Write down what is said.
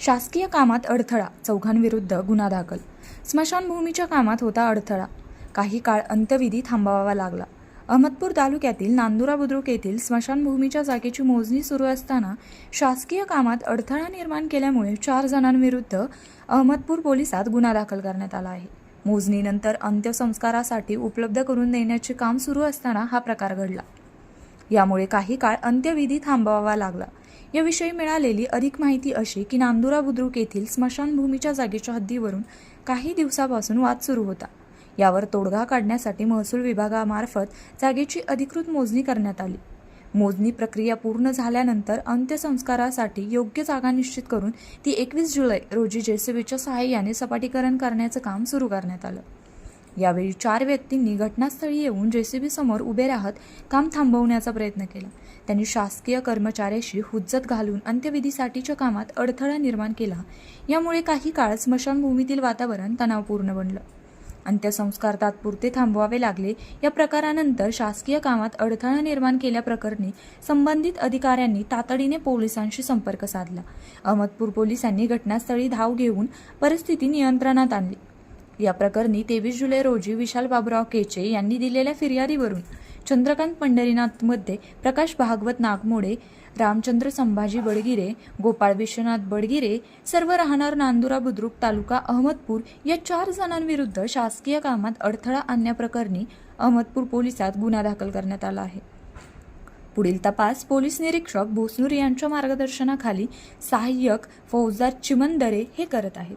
शासकीय कामात अडथळा चौघांविरुद्ध गुन्हा दाखल. स्मशानभूमीच्या कामात होता अडथळा. काही काळ अंत्यविधी थांबवावा लागला. अहमदपूर तालुक्यातील नांदुरा बुद्रुक येथील स्मशानभूमीच्या जागेची मोजणी सुरू असताना शासकीय कामात अडथळा निर्माण केल्यामुळे चार जणांविरुद्ध अहमदपूर पोलिसात गुन्हा दाखल करण्यात आला आहे. मोजणीनंतर अंत्यसंस्कारासाठी उपलब्ध करून देण्याचे काम सुरू असताना हा प्रकार घडला. यामुळे काही काळ अंत्यविधी थांबवावा लागला. याविषयी मिळालेली अधिक माहिती अशी की नांदुरा बुद्रुक येथील स्मशानभूमीच्या जागेच्या हद्दीवरून काही दिवसापासून वाद सुरू होता. यावर तोडगा काढण्यासाठी महसूल विभागामार्फत जागेची अधिकृत मोजणी करण्यात आली. मोजणी प्रक्रिया पूर्ण झाल्यानंतर अंत्यसंस्कारासाठी योग्य जागा निश्चित करून ती एकवीस जुलै रोजी जेसीबीच्या सहाय्याने सपाटीकरण करण्याचं काम सुरू करण्यात आलं. यावेळी चार व्यक्तींनी घटनास्थळी येऊन जेसीबी समोर उभे राहत काम थांबवण्याचा प्रयत्न केला. त्यांनी शासकीय कर्मचाऱ्याशी हुज्जत घालून अंत्यविधीसाठीच्या कामात अडथळा निर्माण केला. यामुळे काही काळ स्मशानभूमीतील वातावरण तणावपूर्ण बनलं. अंत्यसंस्कार तात्पुरते थांबवावे लागले. या प्रकारानंतर शासकीय कामात अडथळा निर्माण केल्याप्रकरणी संबंधित अधिकाऱ्यांनी तातडीने पोलिसांशी संपर्क साधला. अहमदपूर पोलिसांनी घटनास्थळी धाव घेऊन परिस्थिती नियंत्रणात आणली. या प्रकरणी तेवीस जुलै रोजी विशाल बाबुराव केचे यांनी दिलेल्या फिर्यादीवरून चंद्रकांत पंढरीनाथमध्ये प्रकाश भागवत नागमोडे रामचंद्र संभाजी बडगिरे गोपाळ विश्वनाथ बडगिरे सर्व राहणार नांदुरा बुद्रुक तालुका अहमदपूर या चार जणांविरुद्ध शासकीय कामात अडथळा आणण्याप्रकरणी अहमदपूर पोलिसात गुन्हा दाखल करण्यात आला आहे. पुढील तपास पोलीस निरीक्षक भोसनूर यांच्या मार्गदर्शनाखाली सहाय्यक फौजदार चिमनदरे हे करत आहेत.